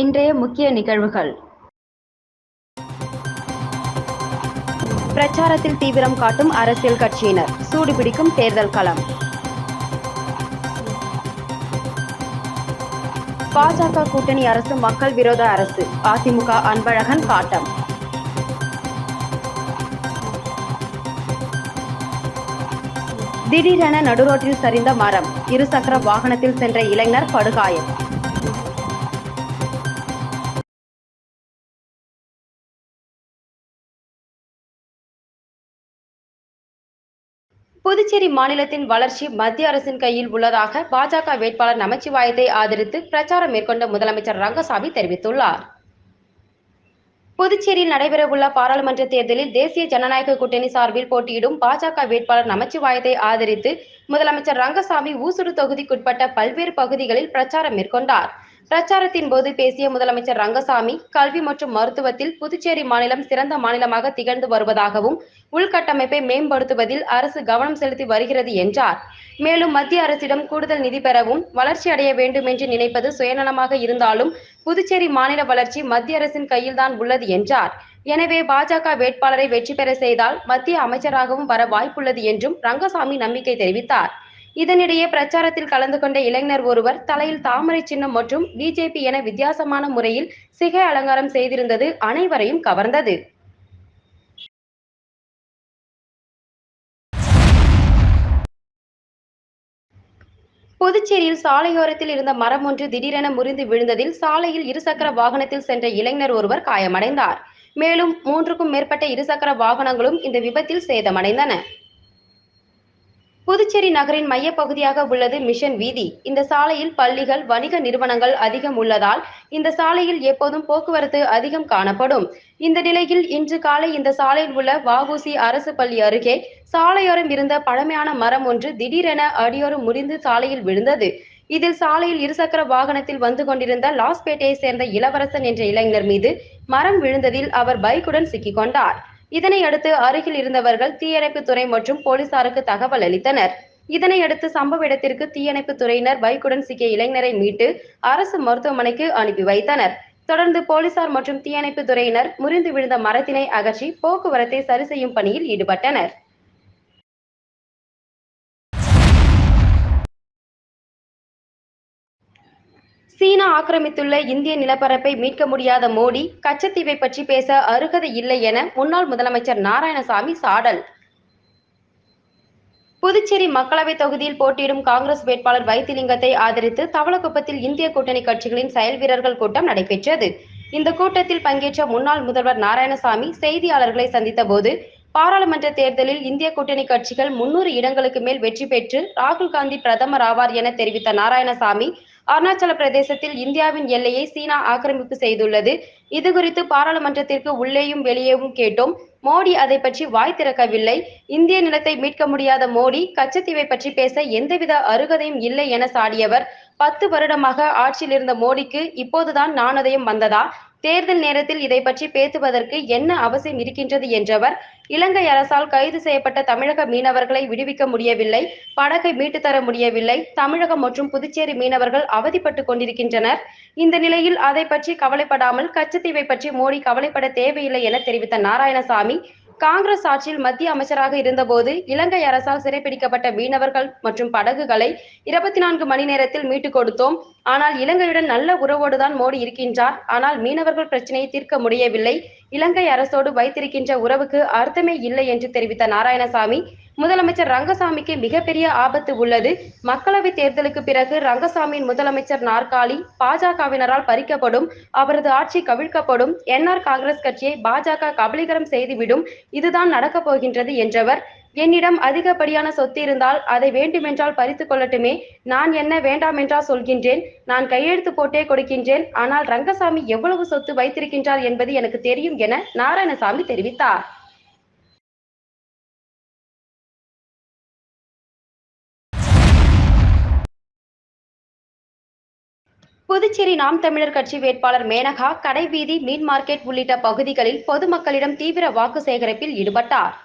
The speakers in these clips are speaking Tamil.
இன்றைய முக்கிய நிகழ்வுகள். பிரச்சாரத்தில் தீவிரம் காட்டும் அரசியல் கட்சியினர். சூடுபிடிக்கும் தேர்தல் களம். பாஜக கூட்டணி அரசு மக்கள் விரோத அரசு. அதிமுக அன்பழகன் காட்டம். திடீரென நடுரோட்டில் சரிந்த மரம். இருசக்கர வாகனத்தில் சென்ற இளைஞர் படுகாயம். புதுச்சேரி மாநிலத்தின் வளர்ச்சி மத்திய அரசின் கையில் உள்ளதாக பாஜக வேட்பாளர் நமச்சிவாயத்தை ஆதரித்து பிரச்சாரம் மேற்கொண்ட முதலமைச்சர் ரங்கசாமி தெரிவித்துள்ளார். புதுச்சேரியில் நடைபெறவுள்ள பாராளுமன்ற தேர்தலில் தேசிய ஜனநாயக கூட்டணி சார்பில் போட்டியிடும் பாஜக வேட்பாளர் நமச்சிவாயத்தை ஆதரித்து முதலமைச்சர் ரங்கசாமி ஊசுடு தொகுதிக்குட்பட்ட பல்வேறு பகுதிகளில் பிரச்சாரம் மேற்கொண்டார். பிரச்சாரத்தின் போது பேசிய முதலமைச்சர் ரங்கசாமி கல்வி மற்றும் மருத்துவத்தில் புதுச்சேரி மாநிலம் சிறந்த மாநிலமாக திகழ்ந்து வருவதாகவும் உள்கட்டமைப்பை மேம்படுத்துவதில் அரசு கவனம் செலுத்தி வருகிறது என்றார். மேலும் மத்திய அரசிடம் கூடுதல் நிதி பெறவும் வளர்ச்சி அடைய வேண்டும் என்று நினைப்பது சுயநலமாக இருந்தாலும் புதுச்சேரி மாநில வளர்ச்சி மத்திய அரசின் கையில்தான் உள்ளது என்றார். எனவே பாஜக வேட்பாளரை வெற்றி பெற செய்தால் மத்திய அமைச்சராகவும் வர வாய்ப்புள்ளது என்றும் ரங்கசாமி நம்பிக்கை தெரிவித்தார். இதனிடையே பிரச்சாரத்தில் கலந்து கொண்ட இளைஞர் ஒருவர் தலையில் தாமரை சின்னம் மற்றும் பிஜேபி என வித்தியாசமான முறையில் சிகை அலங்காரம் செய்திருந்தது அனைவரையும் கவர்ந்தது. புதுச்சேரியில் சாலையோரத்தில் இருந்த மரம் ஒன்று திடீரென முறிந்து விழுந்ததில் சாலையில் இருசக்கர வாகனத்தில் சென்ற இளைஞர் ஒருவர் காயமடைந்தார். மேலும் மூன்றுக்கும் மேற்பட்ட இருசக்கர வாகனங்களும் இந்த விபத்தில் சேதமடைந்தன. புதுச்சேரி நகரின் மையப்பகுதியாக உள்ளது மிஷன் வீதி. இந்த சாலையில் பள்ளிகள் வணிக நிறுவனங்கள் அதிகம் உள்ளதால் இந்த சாலையில் எப்போதும் போக்குவரத்து அதிகம் காணப்படும். இந்த நிலையில் இன்று காலை இந்த சாலையில் உள்ள வஉசி அரசு பள்ளி அருகே சாலையோரம் இருந்த பழமையான மரம் ஒன்று திடீரென அடியோரம் முறிந்து சாலையில் விழுந்தது. இதில் சாலையில் இருசக்கர வாகனத்தில் வந்து கொண்டிருந்த லாஸ்பேட்டையை சேர்ந்த இளவரசன் என்ற இளைஞர் மீது மரம் விழுந்ததில் அவர் பைக்குடன் சிக்கிக் இதனையடுத்து அருகில் இருந்தவர்கள் தீயணைப்பு துறை மற்றும் போலீசாருக்கு தகவல் அளித்தனர். இதனையடுத்து சம்பவ இடத்திற்கு தீயணைப்பு துறையினர் பைக்குடன் சிக்கிய இளைஞரை மீட்டு அரசு மருத்துவமனைக்கு அனுப்பி வைத்தனர். தொடர்ந்து போலீசார் மற்றும் தீயணைப்பு துறையினர் முறிந்து விழுந்த மரத்தினை அகற்றி போக்குவரத்தை சரி செய்யும் பணியில் ஈடுபட்டனர். சீனா ஆக்கிரமித்துள்ள இந்திய நிலப்பரப்பை மீட்க முடியாத மோடி கச்சத்தீவை பற்றி பேச அருகதை இல்லை என முன்னாள் முதலமைச்சர் நாராயணசாமி சாடல். புதுச்சேரி மக்களவை தொகுதியில் போட்டியிடும் காங்கிரஸ் வேட்பாளர் வைத்திலிங்கத்தை ஆதரித்து தவளக்குப்பத்தில் இந்திய கூட்டணி கட்சிகளின் செயல் வீரர்கள் கூட்டம் நடைபெற்றது. இந்த கூட்டத்தில் பங்கேற்ற முன்னாள் முதல்வர் நாராயணசாமி செய்தியாளர்களை சந்தித்த போது பாராளுமன்ற தேர்தலில் இந்திய கூட்டணி கட்சிகள் முன்னூறு இடங்களுக்கு மேல் வெற்றி பெற்று ராகுல் காந்தி பிரதமர் ஆவார் என தெரிவித்த நாராயணசாமி அருணாச்சல பிரதேசத்தில் இந்தியாவின் எல்லையை சீனா ஆக்கிரமிப்பு செய்துள்ளது. இது குறித்து பாராளுமன்றத்திற்கு உள்ளேயும் வெளியேவும் கேட்டோம். மோடி அதை பற்றி வாய் திறக்கவில்லை. இந்திய நிலத்தை மீட்க முடியாத மோடி கச்சத்தீவை பற்றி பேச எந்தவித அருகதையும் இல்லை என சாடியவர். பத்து வருடமாக ஆட்சியில் இருந்த மோடிக்கு இப்போதுதான் நாணதயம் வந்ததா? தேர்தல் நேரத்தில் இதை பற்றி பேசுவதற்கு என்ன அவசியம் இருக்கின்றது என்றவர் இலங்கை அரசால் கைது செய்யப்பட்ட தமிழக மீனவர்களை விடுவிக்க முடியவில்லை படகை மீட்டு தர முடியவில்லை தமிழகம் மற்றும் புதுச்சேரி மீனவர்கள் அவதிப்பட்டு கொண்டிருக்கின்றனர். இந்த நிலையில் அதை பற்றி கவலைப்படாமல் கச்சத்தீவை பற்றி மோடி கவலைப்பட தேவையில்லை என தெரிவித்த நாராயணசாமி காங்கிரஸ் ஆட்சியில் மத்திய அமைச்சராக இருந்தபோது இலங்கை அரசால் சிறைப்பிடிக்கப்பட்ட மீனவர்கள் மற்றும் படகுகளை இருபத்தி நான்கு மணி நேரத்தில் மீட்டுக் கொடுத்தோம். ஆனால் இலங்கையுடன் நல்ல உறவோடுதான் மோடி இருக்கின்றார். ஆனால் மீனவர்கள் பிரச்சனையை தீர்க்க முடியவில்லை. இலங்கை அரசோடு வைத்திருக்கின்ற உறவுக்கு அர்த்தமே இல்லை என்று தெரிவித்த நாராயணசாமி முதலமைச்சர் ரங்கசாமிக்கு மிகப்பெரிய ஆபத்து உள்ளது. மக்களவை தேர்தலுக்கு பிறகு ரங்கசாமியின் முதலமைச்சர் நாற்காலி பாஜகவினரால் பறிக்கப்படும் அவரது ஆட்சி கவிழ்க்கப்படும் என்ஆர் காங்கிரஸ் கட்சியை பாஜக கபலீகரம் செய்துவிடும் இதுதான் நடக்கப் போகின்றது என்றவர். என்னிடம் அதிகப்படியான சொத்து இருந்தால் அதை வேண்டுமென்றால் பறித்து கொள்ளட்டுமே. நான் என்ன வேண்டாம் என்றால் சொல்கின்றேன். நான் கையெழுத்து போட்டே கொடுக்கின்றேன். ஆனால் ரங்கசாமி எவ்வளவு சொத்து வைத்திருக்கின்றார் என்பது எனக்கு தெரியும் என நாராயணசாமி தெரிவித்தார். புதுச்சேரி நாம் தமிழர் கட்சி வேட்பாளர் மேனகா கடைவீதி மீன் மார்க்கெட் உள்ளிட்ட பகுதிகளில் பொதுமக்களிடம் தீவிர வாக்கு சேகரிப்பில் ஈடுபட்டார்.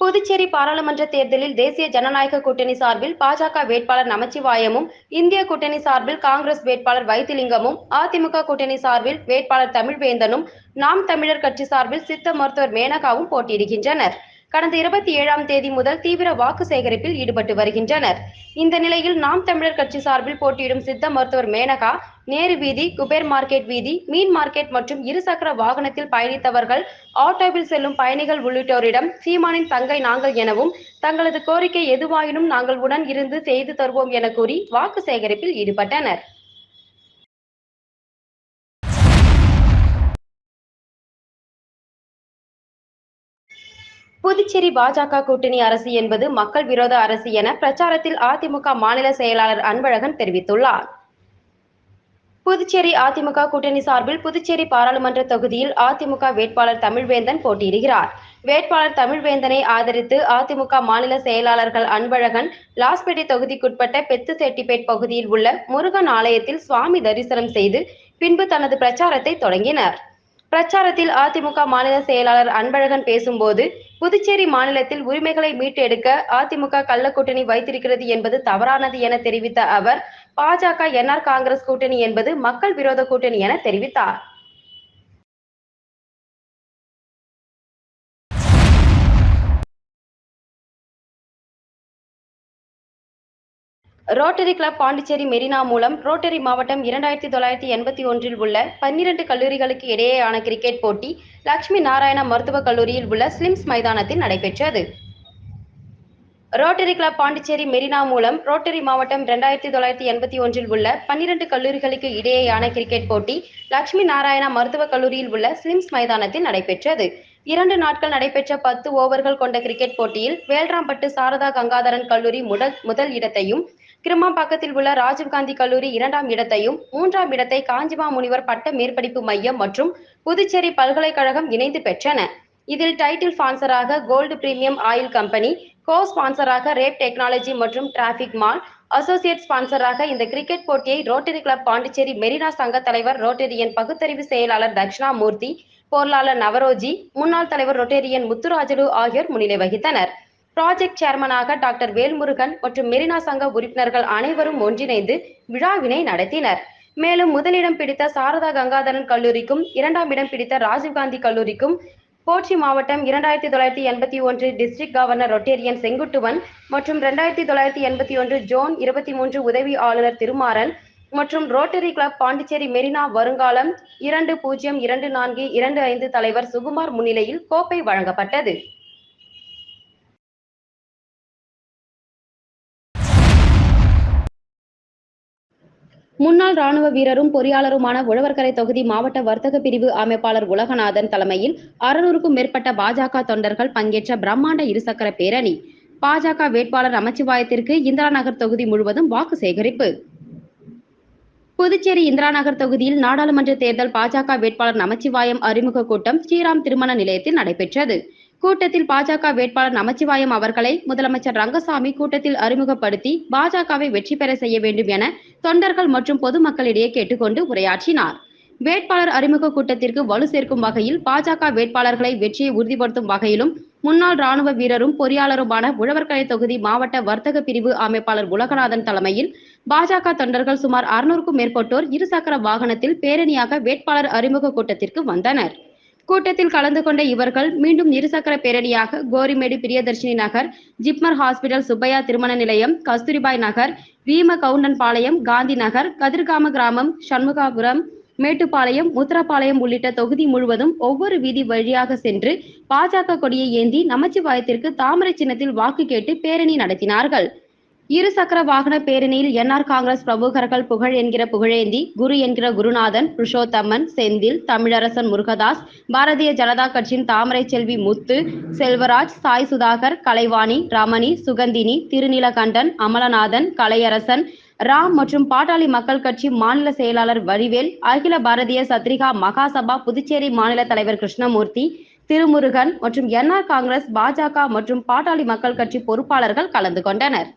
புதுச்சேரி பாராளுமன்ற தேர்தலில் தேசிய ஜனநாயக கூட்டணி சார்பில் பாஜக வேட்பாளர் நமச்சிவாயமும் இந்திய கூட்டணி சார்பில் காங்கிரஸ் வேட்பாளர் வைத்திலிங்கமும் அதிமுக கூட்டணி சார்பில் வேட்பாளர் தமிழ்வேந்தனும் நாம் தமிழர் கட்சி சார்பில் சித்த மருத்துவர் மேனகாவும் போட்டியிடுகின்றனர். கடந்த இருபத்தி ஏழாம் தேதி முதல் தீவிர வாக்கு சேகரிப்பில் ஈடுபட்டு வருகின்றனர். இந்த நிலையில் நாம் தமிழர் கட்சி சார்பில் போட்டியிடும் சித்த மருத்துவர் மேனகா நேரு வீதி குபேர் மார்க்கெட் வீதி மீன் மார்க்கெட் மற்றும் இருசக்கர வாகனத்தில் பயணித்தவர்கள் ஆட்டோவில் செல்லும் பயணிகள் உள்ளிட்டோரிடம் சீமானின் தங்கை நாங்கள் எனவும் தங்களது கோரிக்கை எதுவாயினும் நாங்கள் உடன் இருந்து செய்து தருவோம் என கூறி வாக்கு சேகரிப்பில் ஈடுபட்டனர். புதுச்சேரி பாஜக கூட்டணி அரசு என்பது மக்கள் விரோத அரசு என பிரச்சாரத்தில் அதிமுக மாநில செயலாளர் அன்பழகன் தெரிவித்துள்ளார். புதுச்சேரி அதிமுக கூட்டணி சார்பில் புதுச்சேரி பாராளுமன்ற தொகுதியில் அதிமுக வேட்பாளர் தமிழ்வேந்தன் போட்டியிடுகிறார். வேட்பாளர் தமிழ்வேந்தனை ஆதரித்து அதிமுக மாநில செயலாளர்கள் அன்பழகன் லாஸ்பேட்டை தொகுதிக்குட்பட்ட பெத்துசெட்டிப்பேட் பகுதியில் உள்ள முருகன் ஆலயத்தில் சுவாமி தரிசனம் செய்து பின்பு தனது பிரச்சாரத்தை தொடங்கினர். பிரச்சாரத்தில் அதிமுக மாநில செயலாளர் அன்பழகன் பேசும்போது புதுச்சேரி மாநிலத்தில் உரிமைகளை மீட்டெடுக்க அதிமுக கள்ள கூட்டணி வைத்திருக்கிறது என்பது தவறானது என தெரிவித்த அவர் பாஜக என்ஆர் காங்கிரஸ் கூட்டணி என்பது மக்கள் விரோத கூட்டணி என தெரிவித்தார். ரோட்டரி கிளப் பாண்டிச்சேரி மெரினா மூலம் ரோட்டரி மாவட்டம் இரண்டாயிரத்தி தொள்ளாயிரத்தி எண்பத்தி ஒன்றில் உள்ள பன்னிரண்டு கல்லூரிகளுக்கு இடையேயான கிரிக்கெட் போட்டி லட்சுமி நாராயணா மருத்துவக் கல்லூரியில் உள்ள ஸ்லிம்ஸ் மைதானத்தில் நடைபெற்றது. ரோட்டரி கிளப் பாண்டிச்சேரி மெரினா மூலம் ரோட்டரி மாவட்டம் இரண்டாயிரத்தி தொள்ளாயிரத்தி எண்பத்தி ஒன்றில் உள்ள பன்னிரண்டு கல்லூரிகளுக்கு இடையேயான கிரிக்கெட் போட்டி லட்சுமி நாராயணா மருத்துவக் கல்லூரியில் உள்ள ஸ்லிம்ஸ் மைதானத்தில் நடைபெற்றது. இரண்டு நாட்கள் நடைபெற்ற பத்து ஓவர்கள் கொண்ட கிரிக்கெட் போட்டியில் வேல்ராம்பட்டு சாரதா கங்காதரன் கல்லூரி முதல் முதல் இடத்தையும் கிருமாம்பாக்கத்தில் உள்ள ராஜீவ்காந்தி கல்லூரி இரண்டாம் இடத்தையும் மூன்றாம் இடத்தை காஞ்சிமா முனிவர் பட்ட மேற்படிப்பு மையம் மற்றும் புதுச்சேரி பல்கலைக்கழகம் இணைந்து பெற்றன. இதில் title ஸ்பான்சராக gold premium oil company co ஸ்பான்சராக rape technology மற்றும் டிராபிக் மால் அசோசியேட் ஸ்பான்சராக இந்த கிரிக்கெட் போட்டியை ரோட்டரி கிளப் பாண்டிச்சேரி மெரினா சங்க தலைவர் ரோட்டரியன் பகுத்தறிவு செயலாளர் தட்சிணாமூர்த்தி பொருளாளர் நவரோஜி முன்னாள் தலைவர் ரொட்டேரியன் முத்துராஜலு ஆகியோர் முன்னிலை வகித்தனர். ப்ராஜெக்ட் சேர்மனாக டாக்டர் வேல்முருகன் மற்றும் மெரினா சங்க உறுப்பினர்கள் அனைவரும் ஒன்றிணைந்து விழாவினை நடத்தினர். மேலும் முதலிடம் பிடித்த சாரதா கங்காதரன் கல்லூரிக்கும் இரண்டாம் இடம் பிடித்த ராஜீவ்காந்தி கல்லூரிக்கும் போச்சி மாவட்டம் இரண்டாயிரத்தி தொள்ளாயிரத்தி எண்பத்தி ஒன்று டிஸ்ட்ரிக்ட் கவர்னர் ரொட்டேரியன் செங்குட்டுவன் மற்றும் இரண்டாயிரத்தி தொள்ளாயிரத்தி எண்பத்தி ஒன்று ஜோன் இருபத்தி மூன்று உதவி ஆளுநர் திருமாறன் மற்றும் ரோட்டரி கிளப் பாண்டிச்சேரி மெரினா வருங்காலம் இரண்டு பூஜ்ஜியம் இரண்டு நான்கு இரண்டு ஐந்து தலைவர் சுகுமார் முன்னிலையில் கோப்பை வழங்கப்பட்டது. முன்னாள் ராணுவ வீரரும் பொறியாளருமான உழவர்கரை தொகுதி மாவட்ட வர்த்தக பிரிவு அமைப்பாளர் உலகநாதன் தலைமையில் அறுநூறுக்கும் மேற்பட்ட பாஜக தொண்டர்கள் பங்கேற்ற பிரம்மாண்ட இருசக்கர பேரணி. பாஜக வேட்பாளர் நமச்சிவாயத்திற்கு இந்திரா நகர் தொகுதி முழுவதும் வாக்கு சேகரிப்பு. புதுச்சேரி இந்திரா நகர் தொகுதியில் நாடாளுமன்ற தேர்தல் பாஜக வேட்பாளர் நமச்சிவாயம் அறிமுக கூட்டம் ஸ்ரீராம் திருமண நிலையத்தில் நடைபெற்றது. கூட்டத்தில் பாஜக வேட்பாளர் நமச்சிவாயம் அவர்களை முதலமைச்சர் ரங்கசாமி கூட்டத்தில் அறிமுகப்படுத்தி பாஜகவை வெற்றி பெற செய்ய வேண்டும் என தொண்டர்கள் மற்றும் பொதுமக்களிடையே கேட்டுக்கொண்டு உரையாற்றினார். வேட்பாளர் அறிமுக கூட்டத்திற்கு வலு சேர்க்கும் வகையில் பாஜக வேட்பாளர்களை வெற்றியை உறுதிப்படுத்தும் வகையிலும் முன்னாள் ராணுவ வீரரும் பொறியாளருமான உழவர்கரை தொகுதி மாவட்ட வர்த்தக பிரிவு அமைப்பாளர் உலகநாதன் தலைமையில் பாஜக தொண்டர்கள் சுமார் அறுநூறுக்கும் மேற்பட்டோர் இருசக்கர வாகனத்தில் பேரணியாக வேட்பாளர் அறிமுக கூட்டத்திற்கு வந்தனர். கூட்டத்தில் கலந்து கொண்ட இவர்கள் மீண்டும் இருசக்கர பேரணியாக கோரிமேடு பிரியதர்ஷினி நகர் ஜிப்மர் ஹாஸ்பிடல் சுப்பையா திருமண நிலையம் கஸ்தூரிபாய் நகர் வீம கவுண்டன் பாளையம் காந்தி நகர் கதிர்காம கிராமம் சண்முகாபுரம் மேட்டுப்பாளையம் உத்தரப்பாளையம் உள்ளிட்ட தொகுதி முழுவதும் ஒவ்வொரு வீதி வழியாக சென்று பாஜக கொடியை ஏந்தி நமச்சிவாயத்திற்கு தாமரை சின்னத்தில் வாக்கு கேட்டு பேரணி நடத்தினார்கள். இரு சக்கர வாகன பேரணியில் என்ஆர் காங்கிரஸ் பிரமுகர்கள் புகழ் என்கிற புகழேந்தி குரு என்கிற குருநாதன் புருஷோத்தமன் செந்தில் தமிழரசன் முருகதாஸ் பாரதிய ஜனதா கட்சியின் தாமரை செல்வி முத்து செல்வராஜ் சாய் சுதாகர் கலைவாணி ரமணி சுகந்தினி திருநீலகண்டன் அமலநாதன் கலையரசன் ராம் மற்றும் பாட்டாளி மக்கள் கட்சி மாநில செயலாளர் வடிவேல் அகில பாரதிய சத்ரிகா மகாசபா புதுச்சேரி மாநில தலைவர் கிருஷ்ணமூர்த்தி திருமுருகன் மற்றும் என்ஆர் காங்கிரஸ் பாஜக மற்றும் பாட்டாளி மக்கள் கட்சி பொறுப்பாளர்கள் கலந்து கொண்டனர்.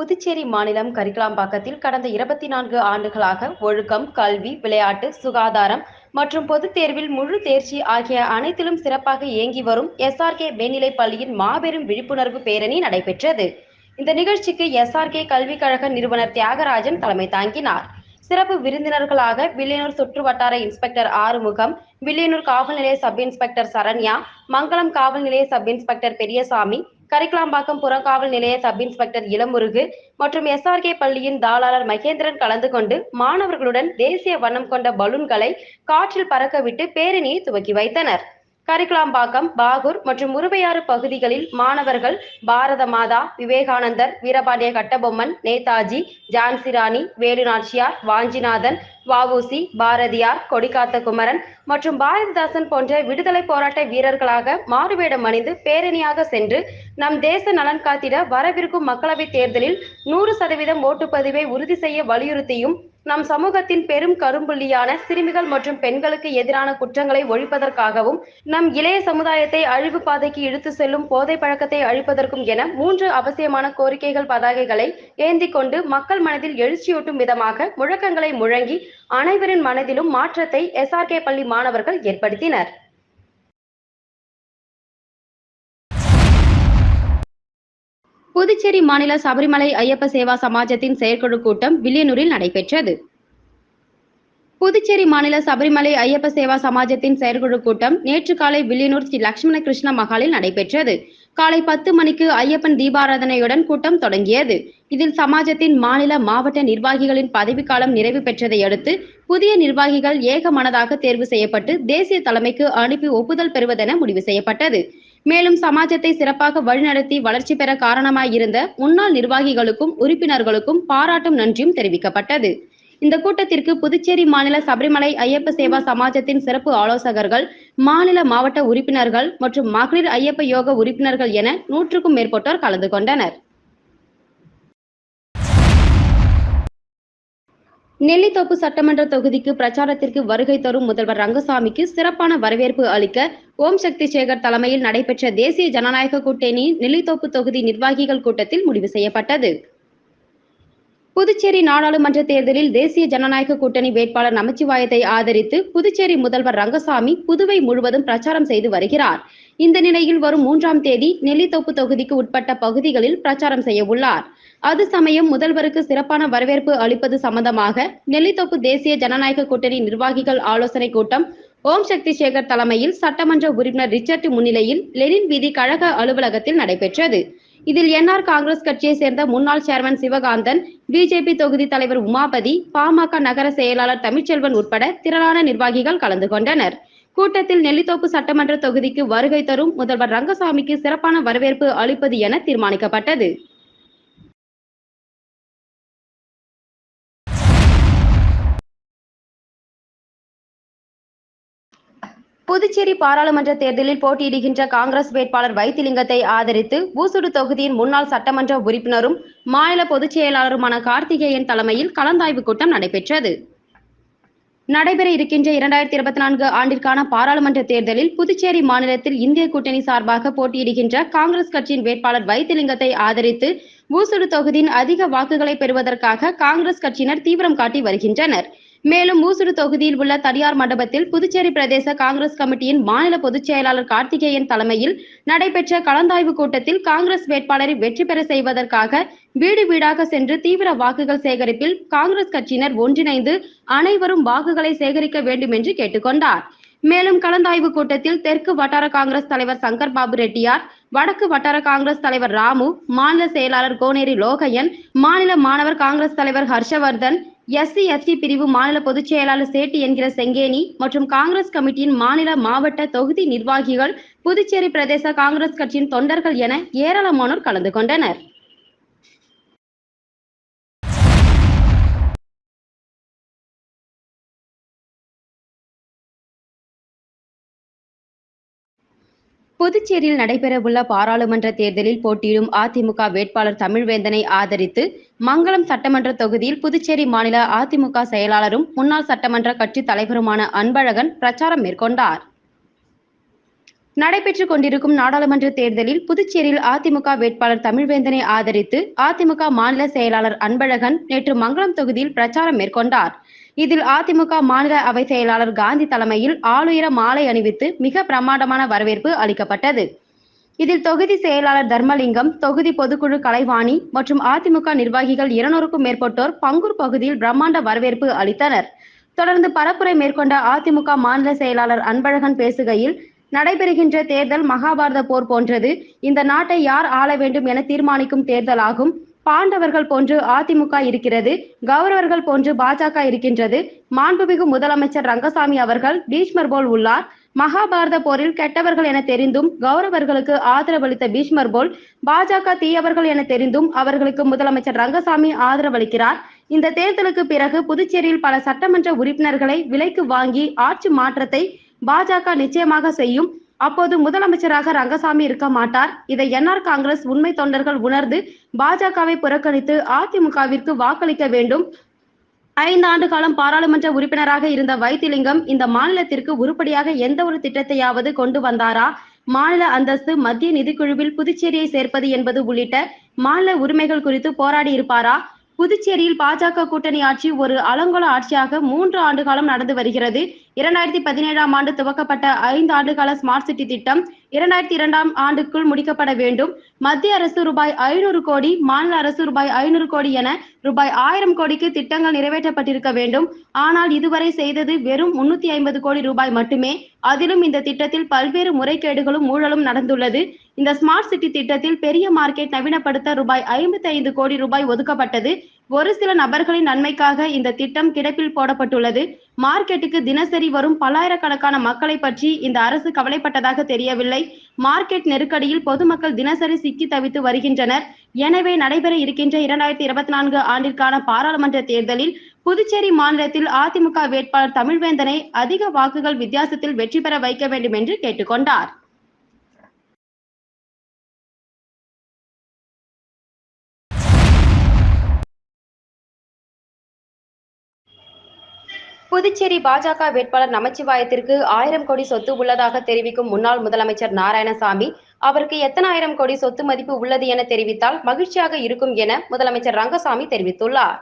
புதுச்சேரி மாநிலம் கரிக்கலாம்பாக்கத்தில் கடந்த இருபத்தி நான்கு ஆண்டுகளாக ஒழுக்கம் கல்வி விளையாட்டு சுகாதாரம் மற்றும் பொதுத் தேர்வில் முழு தேர்ச்சி ஆகிய அனைத்திலும் சிறப்பாக இயங்கி வரும் எஸ்ஆர்கே மேல்நிலைப் பள்ளியின் மாபெரும் விழிப்புணர்வு பேரணி நடைபெற்றது. இந்த நிகழ்ச்சிக்கு எஸ்ஆர்கே கல்விக் கழக நிறுவனர் தியாகராஜன் தலைமை தாங்கினார். சிறப்பு விருந்தினர்களாக வில்லியனூர் சுற்று வட்டார இன்ஸ்பெக்டர் ஆறுமுகம் வில்லியனூர் காவல் நிலைய சப் இன்ஸ்பெக்டர் சரண்யா மங்களம் காவல் நிலைய சப் இன்ஸ்பெக்டர் பெரியசாமி கரிக்கலாம்பாக்கம் புறக்காவல் நிலைய சப் இன்ஸ்பெக்டர் இளமுருகு மற்றும் எஸ்ஆர்கே பள்ளியின் தாளாளர் மகேந்திரன் கலந்து கொண்டு மாணவர்களுடன் தேசிய வண்ணம் கொண்ட பலூன்களை காற்றில் பறக்கவிட்டு பேரணியை துவக்கி வைத்தனர். கரிக்குலாம்பாக்கம் பாகூர் மற்றும் முருகையாறு பகுதிகளில் மாணவர்கள் பாரத மாதா விவேகானந்தர் வீரபாண்டிய கட்டபொம்மன் நேதாஜி ஜான்சி ராணி வேலுநாச்சியார் வாஞ்சிநாதன் வாவூசி பாரதியார் கொடிக்காத்த குமரன் மற்றும் பாரதிதாசன் போன்ற விடுதலை போராட்ட வீரர்களாக மாறுவேடம் அணிந்து பேரணியாக சென்று நம் தேச நலன் காத்திட வரவிருக்கும் மக்களவைத் தேர்தலில் நூறு சதவீதம் ஓட்டுப்பதிவை உறுதி செய்ய வலியுறுத்தியும் நம் சமூகத்தின் பெரும் கரும்புள்ளியான சிறுமிகள் மற்றும் பெண்களுக்கு எதிரான குற்றங்களை ஒழிப்பதற்காகவும் நம் இளைய சமுதாயத்தை அழிவு பாதைக்கு இழுத்து செல்லும் போதை பழக்கத்தை அழிப்பதற்கும் என மூன்று அவசியமான கோரிக்கைகள் பதாகைகளை ஏந்தி கொண்டு மக்கள் மனதில் எழுச்சியூட்டும் விதமாக முழக்கங்களை முழங்கி அனைவரின் மனதிலும் மாற்றத்தை எஸ்ஆர்கே பள்ளி மாணவர்கள் ஏற்படுத்தினர். புதுச்சேரி மாநில சபரிமலை ஐயப்ப சேவா சமாஜத்தின் செயற்குழு கூட்டம் வில்லியனூரில் நடைபெற்றது. புதுச்சேரி மாநில சபரிமலை ஐயப்ப சேவா சமாஜத்தின் செயற்குழு கூட்டம் நேற்று காலை வில்லியனூர் ஸ்ரீ லட்சுமண கிருஷ்ண மகாலில் நடைபெற்றது. காலை பத்து மணிக்கு ஐயப்பன் தீபாராதனையுடன் கூட்டம் தொடங்கியது. இதில் சமாஜத்தின் மாநில மாவட்ட நிர்வாகிகளின் பதவிக்காலம் நிறைவு பெற்றதை அடுத்து புதிய நிர்வாகிகள் ஏக மனதாக தேர்வு செய்யப்பட்டு தேசிய தலைமைக்கு அனுப்பி ஒப்புதல் பெறுவதென முடிவு செய்யப்பட்டது. மேலும் சமாஜத்தை சிறப்பாக வழிநடத்தி வளர்ச்சி பெற காரணமாயிருந்த முன்னாள் நிர்வாகிகளுக்கும் உறுப்பினர்களுக்கும் பாராட்டும் நன்றியும் தெரிவிக்கப்பட்டது. இந்த கூட்டத்திற்கு புதுச்சேரி மாநில சபரிமலை ஐயப்ப சேவா சமாஜத்தின் சிறப்பு ஆலோசகர்கள் மாநில மாவட்ட உறுப்பினர்கள் மற்றும் மகளிர் ஐயப்ப யோக உறுப்பினர்கள் என நூற்றுக்கும் மேற்பட்டோர் கலந்து கொண்டனர். நெல்லித்தோப்பு சட்டமன்ற தொகுதிக்கு பிரச்சாரத்திற்கு வருகை தரும் முதல்வர் ரங்கசாமிக்கு சிறப்பான வரவேற்பு அளிக்க ஓம் சக்தி சேகர் தலைமையில் நடைபெற்ற தேசிய ஜனநாயக கூட்டணி நெல்லித்தோப்பு தொகுதி நிர்வாகிகள் கூட்டத்தில் முடிவு செய்யப்பட்டது. புதுச்சேரி நாடாளுமன்ற தேர்தலில் தேசிய ஜனநாயக கூட்டணி வேட்பாளர் நமச்சிவாயத்தை ஆதரித்து புதுச்சேரி முதல்வர் ரங்கசாமி புதுவை முழுவதும் பிரச்சாரம் செய்து வருகிறார். இந்த நிலையில் வரும் மூன்றாம் தேதி நெல்லித்தோப்பு தொகுதிக்கு உட்பட்ட பகுதிகளில் பிரச்சாரம் செய்ய உள்ளார். அது சமயம் முதல்வருக்கு சிறப்பான வரவேற்பு அளிப்பது சம்பந்தமாக நெல்லித்தோப்பு தேசிய ஜனநாயக கூட்டணி நிர்வாகிகள் ஆலோசனை கூட்டம் ஓம் சக்தி சேகர் தலைமையில் சட்டமன்ற உறுப்பினர் ரிச்சர்ட் முன்னிலையில் லெனின் வீதி கழக அலுவலகத்தில் நடைபெற்றது. இதில் என்ஆர் காங்கிரஸ் கட்சியை சேர்ந்த முன்னாள் சேர்மன் சிவகாந்தன் பிஜேபி தொகுதி தலைவர் உமாபதி பாமக நகர செயலாளர் தமிழ்ச்செல்வன் உட்பட திரளான நிர்வாகிகள் கலந்து கொண்டனர். கூட்டத்தில் நெல்லித்தோப்பு சட்டமன்ற தொகுதிக்கு வருகை தரும் முதல்வர் ரங்கசாமிக்கு சிறப்பான வரவேற்பு அளிப்பது என தீர்மானிக்கப்பட்டது. புதுச்சேரி பாராளுமன்ற தேர்தலில் போட்டியிடுகின்ற காங்கிரஸ் வேட்பாளர் வைத்திலிங்கத்தை ஆதரித்து ஊசுடு தொகுதியின் முன்னாள் சட்டமன்ற உறுப்பினரும் மாநில பொதுச் செயலாளருமான கார்த்திகேயன் தலைமையில் கலந்தாய்வு கூட்டம் நடைபெற்றது. நடைபெற இருக்கின்ற இரண்டாயிரத்தி இருபத்தி நான்கு ஆண்டிற்கான பாராளுமன்ற தேர்தலில் புதுச்சேரி மாநிலத்தில் இந்திய கூட்டணி சார்பாக போட்டியிடுகின்ற காங்கிரஸ் கட்சியின் வேட்பாளர் வைத்திலிங்கத்தை ஆதரித்து ஊசுடு தொகுதியின் அதிக வாக்குகளை பெறுவதற்காக காங்கிரஸ் கட்சியினர் தீவிரம் காட்டி வருகின்றனர். மேலும் ஊசுடு தொகுதியில் உள்ள தனியார் மண்டபத்தில் புதுச்சேரி பிரதேச காங்கிரஸ் கமிட்டியின் மாநில பொதுச் செயலாளர் கார்த்திகேயன் தலைமையில் நடைபெற்ற கலந்தாய்வு கூட்டத்தில் காங்கிரஸ் வேட்பாளரை வெற்றி பெற செய்வதற்காக வீடு வீடாக சென்று தீவிர வாக்குகள் சேகரிப்பில் காங்கிரஸ் கட்சியினர் ஒன்றிணைந்து அனைவரும் வாக்குகளை சேகரிக்க வேண்டும் என்று கேட்டுக்கொண்டார். மேலும் கலந்தாய்வு கூட்டத்தில் தெற்கு வட்டார காங்கிரஸ் தலைவர் சங்கர் பாபு ரெட்டியார் வடக்கு வட்டார காங்கிரஸ் தலைவர் ராமு மாநில செயலாளர் கோனேரி லோகையன் மாநில மாணவர் காங்கிரஸ் தலைவர் ஹர்ஷவர்தன் எஸ்சி எஸ்டி பிரிவு மாநில பொதுச் செயலாளர் சேட்டி என்கிற செங்கேனி மற்றும் காங்கிரஸ் கமிட்டியின் மாநில மாவட்ட தொகுதி நிர்வாகிகள் புதுச்சேரி பிரதேச காங்கிரஸ் கட்சியின் தொண்டர்கள் என ஏராளமானோர் கலந்து கொண்டனர். புதுச்சேரியில் நடைபெறவுள்ள பாராளுமன்ற தேர்தலில் போட்டியிடும் அதிமுக வேட்பாளர் தமிழ்வேந்தனை ஆதரித்து மங்களம் சட்டமன்ற தொகுதியில் புதுச்சேரி மாநில அதிமுக செயலாளரும் முன்னாள் சட்டமன்ற கட்சி தலைவருமான அன்பழகன் பிரச்சாரம் மேற்கொண்டார். நடைபெற்றுக் கொண்டிருக்கும் நாடாளுமன்ற தேர்தலில் புதுச்சேரியில் அதிமுக வேட்பாளர் தமிழ்வேந்தனை ஆதரித்து அதிமுக மாநில செயலாளர் அன்பழகன் நேற்று மங்களம் தொகுதியில் பிரச்சாரம் மேற்கொண்டார். இதில் அதிமுக மாநில அவை செயலாளர் காந்தி தலைமையில் ஆளுயர மாலை அணிவித்து மிக பிரமாண்டமான வரவேற்பு அளிக்கப்பட்டது. இதில் தொகுதி செயலாளர் தர்மலிங்கம் தொகுதி பொதுக்குழு கலைவாணி மற்றும் அதிமுக நிர்வாகிகள் இருநூறுக்கும் மேற்பட்டோர் பங்கூர் பகுதியில் பிரம்மாண்ட வரவேற்பு அளித்தனர். தொடர்ந்து பரப்புரை மேற்கொண்ட அதிமுக மாநில செயலாளர் அன்பழகன் பேசுகையில் நடைபெறுகின்ற தேர்தல் மகாபாரத போர் போன்றது. இந்த நாட்டை யார் ஆள வேண்டும் என தீர்மானிக்கும் தேர்தலாகும். பாண்டவர்கள் போன்று அதிமுக இருக்கிறது கௌரவர்கள் போன்று பாஜக இருக்கின்றது. மாண்புமிகு முதலமைச்சர் ரங்கசாமி அவர்கள் பீஷ்மர் போல் உள்ளார். மகாபாரத போரில் கெட்டவர்கள் என தெரிந்தும் கௌரவர்களுக்கு ஆதரவளித்த பீஷ்மர் போல் பாஜக தீயவர்கள் என தெரிந்தும் அவர்களுக்கு முதலமைச்சர் ரங்கசாமி ஆதரவளிக்கிறார். இந்த தேர்தலுக்கு பிறகு புதுச்சேரியில் பல சட்டமன்ற உறுப்பினர்களை விலைக்கு வாங்கி ஆட்சி மாற்றத்தை பாஜக நிச்சயமாக செய்யும். அப்போது முதலமைச்சராக ரங்கசாமி இருக்க மாட்டார். இதை என்ஆர் காங்கிரஸ் உண்மை தொண்டர்கள் உணர்ந்து பாஜகவை புறக்கணித்து அதிமுகவிற்கு வாக்களிக்க வேண்டும். ஐந்து ஆண்டு காலம் பாராளுமன்ற உறுப்பினராக இருந்த வைத்திலிங்கம் இந்த மாநிலத்திற்கு உருப்படியாக எந்த ஒரு திட்டத்தையாவது கொண்டு வந்தாரா? மாநில அந்தஸ்து மத்திய நிதிக்குழுவில் புதுச்சேரியை சேர்ப்பது என்பது உள்ளிட்ட மாநில உரிமைகள் குறித்து போராடி இருப்பாரா? புதுச்சேரியில் பாஜக கூட்டணி ஆட்சி ஒரு அலங்கோல ஆட்சியாக மூன்று ஆண்டு காலம் நடந்து வருகிறது. இரண்டாயிரத்தி பதினேழாம் ஆண்டு துவக்கப்பட்ட ஐந்து ஆண்டுகால ஸ்மார்ட் சிட்டி திட்டம் இரண்டாயிரத்தி இரண்டாம் ஆண்டுக்குள் முடிக்கப்பட வேண்டும். மத்திய அரசு ரூபாய் ஐநூறு கோடி மாநில அரசு ரூபாய் ஐநூறு கோடி என ரூபாய் ஆயிரம் கோடிக்கு திட்டங்கள் நிறைவேற்றப்பட்டிருக்க வேண்டும். ஆனால் இதுவரை செய்தது வெறும் முன்னூத்தி ஐம்பது கோடி ரூபாய் மட்டுமே. அதிலும் இந்த திட்டத்தில் பல்வேறு முறைகேடுகளும் ஊழலும் நடந்துள்ளது. இந்த ஸ்மார்ட் சிட்டி திட்டத்தில் பெரிய மார்க்கெட் நவீனப்படுத்த ரூபாய் ஐம்பத்தி ஐந்து கோடி ரூபாய் ஒதுக்கப்பட்டது. ஒரு சில நபர்களின் நன்மைக்காக இந்த திட்டம் கிடப்பில் போடப்பட்டுள்ளது. மார்க்கெட்டுக்கு தினசரி வரும் பல்லாயிரக்கணக்கான மக்களை பற்றி இந்த அரசு கவலைப்பட்டதாக தெரியவில்லை. மார்க்கெட் நெருக்கடியில் பொதுமக்கள் தினசரி சிக்கி தவித்து வருகின்றனர். எனவே நடைபெற இருக்கின்ற இரண்டாயிரத்தி இருபத்தி நான்கு ஆண்டிற்கான பாராளுமன்ற தேர்தலில் புதுச்சேரி மாநிலத்தில் அதிமுக வேட்பாளர் தமிழ்வேந்தனை அதிக வாக்குகள் வித்தியாசத்தில் வெற்றி பெற வைக்க வேண்டும் என்று கேட்டுக்கொண்டார். புதுச்சேரி பாஜக வேட்பாளர் நமச்சிவாயத்திற்கு ஆயிரம் கோடி சொத்து உள்ளதாக தெரிவிக்கும் முன்னாள் முதலமைச்சர் நாராயணசாமி அவருக்கு எத்தனாயிரம் கோடி சொத்து மதிப்பு உள்ளது என தெரிவித்தால் மகிழ்ச்சியாக இருக்கும் என முதலமைச்சர் ரங்கசாமி தெரிவித்துள்ளார்.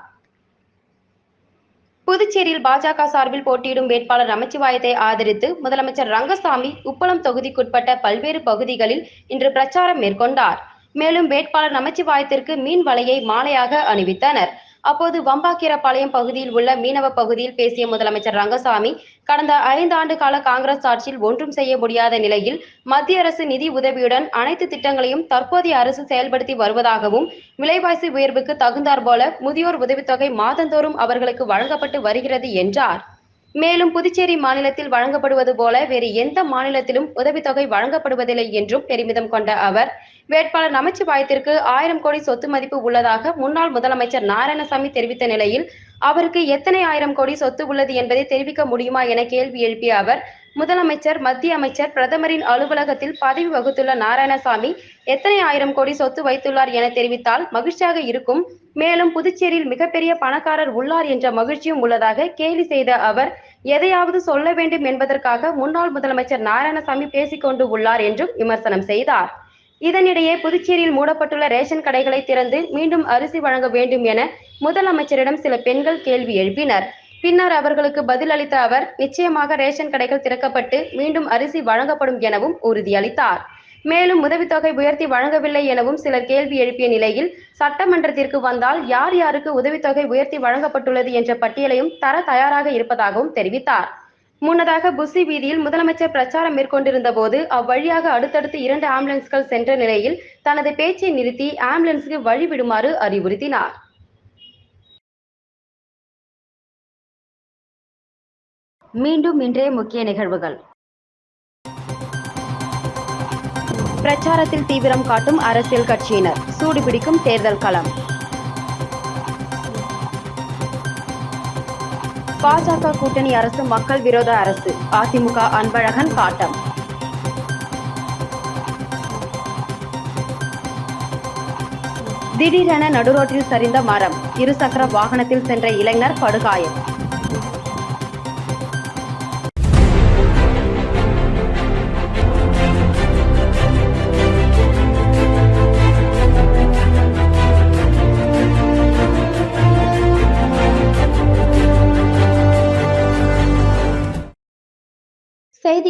புதுச்சேரியில் பாஜக சார்பில் போட்டியிடும் வேட்பாளர் நமச்சிவாயத்தை ஆதரித்து முதலமைச்சர் ரங்கசாமி உப்பளம் தொகுதிக்குட்பட்ட பல்வேறு பகுதிகளில் இன்று பிரச்சாரம் மேற்கொண்டார். மேலும் வேட்பாளர் நமச்சிவாயத்திற்கு மீன் வலையை மாலையாக அணிவித்தனர். அப்போது வம்பாக்கீரப்பாளையம் பகுதியில் உள்ள மீனவ பகுதியில் பேசிய முதலமைச்சர் ரங்கசாமி கடந்த ஐந்து ஆண்டு கால காங்கிரஸ் ஆட்சியில் ஒன்றும் செய்ய முடியாத நிலையில் மத்திய அரசு நிதி உதவியுடன் அனைத்து திட்டங்களையும் தற்போதைய அரசு செயல்படுத்தி வருவதாகவும் விலைவாசி உயர்வுக்கு தகுந்தாற் போல முதியோர் உதவித்தொகை மாதந்தோறும் அவர்களுக்கு வழங்கப்பட்டு வருகிறது என்றார். மேலும் புதுச்சேரி மாநிலத்தில் வழங்கப்படுவது போல வேறு எந்த மாநிலத்திலும் உதவித்தொகை வழங்கப்படுவதில்லை என்றும் பெருமிதம் கொண்ட அவர் வேட்பாளர் நமச்சிவாயத்திற்கு ஆயிரம் கோடி சொத்து மதிப்பு உள்ளதாக முன்னாள் முதலமைச்சர் நாராயணசாமி தெரிவித்த நிலையில் அவருக்கு எத்தனை ஆயிரம் கோடி சொத்து உள்ளது என்பதை தெரிவிக்க முடியுமா என கேள்வி எழுப்பிய அவர் முதலமைச்சர் மத்திய அமைச்சர் பிரதமரின் அலுவலகத்தில் பதவி வகுத்துள்ள நாராயணசாமி எத்தனை ஆயிரம் கோடி சொத்து வைத்துள்ளார் என தெரிவித்தால் மகிழ்ச்சியாக இருக்கும். மேலும் புதுச்சேரியில் மிகப்பெரிய பணக்காரர் உள்ளார் என்ற மகிழ்ச்சியும் உள்ளதாக கேலி செய்த அவர் எதையாவது சொல்ல வேண்டும் என்பதற்காக முன்னாள் முதலமைச்சர் நாராயணசாமி பேசிக்கொண்டு உள்ளார் என்றும் விமர்சனம் செய்தார். இதனிடையே புதுச்சேரியில் மூடப்பட்டுள்ள ரேஷன் கடைகளை திறந்து மீண்டும் அரிசி வழங்க வேண்டும் என முதலமைச்சரிடம் சில பெண்கள் கேள்வி எழுப்பினர். பின்னர் அவர்களுக்கு பதில் அளித்த அவர் நிச்சயமாக ரேஷன் கடைகள் திறக்கப்பட்டு மீண்டும் அரிசி வழங்கப்படும் எனவும் உறுதியளித்தார். மேலும் உதவித்தொகை உயர்த்தி வழங்கவில்லை எனவும் சிலர் கேள்வி எழுப்பிய நிலையில் சட்டமன்றத்திற்கு வந்தால் யார் யாருக்கு உதவித்தொகை உயர்த்தி வழங்கப்பட்டுள்ளது என்ற பட்டியலையும் தர தயாராக இருப்பதாகவும் தெரிவித்தார். முன்னதாக புசி வீதியில் முதலமைச்சர் பிரச்சாரம் மேற்கொண்டிருந்த போது அவ்வழியாக அடுத்தடுத்து இரண்டு ஆம்புலன்ஸ்கள் சென்ற நிலையில் தனது பேச்சை நிறுத்தி ஆம்புலன்ஸுக்கு வழிவிடுமாறு அறிவுறுத்தினார். மீண்டும் இன்றைய முக்கிய நிகழ்வுகள். பிரச்சாரத்தில் தீவிரம் காட்டும் அரசியல் கட்சியினர். சூடுபிடிக்கும் தேர்தல் களம். பாஜக கூட்டணி அரசு மக்கள் விரோத அரசு. அதிமுக அன்பழகன் காட்டம். திடீரென நடுரோட்டில் சரிந்த மரம். இருசக்கர வாகனத்தில் சென்ற இளைஞர் படுகாயம்.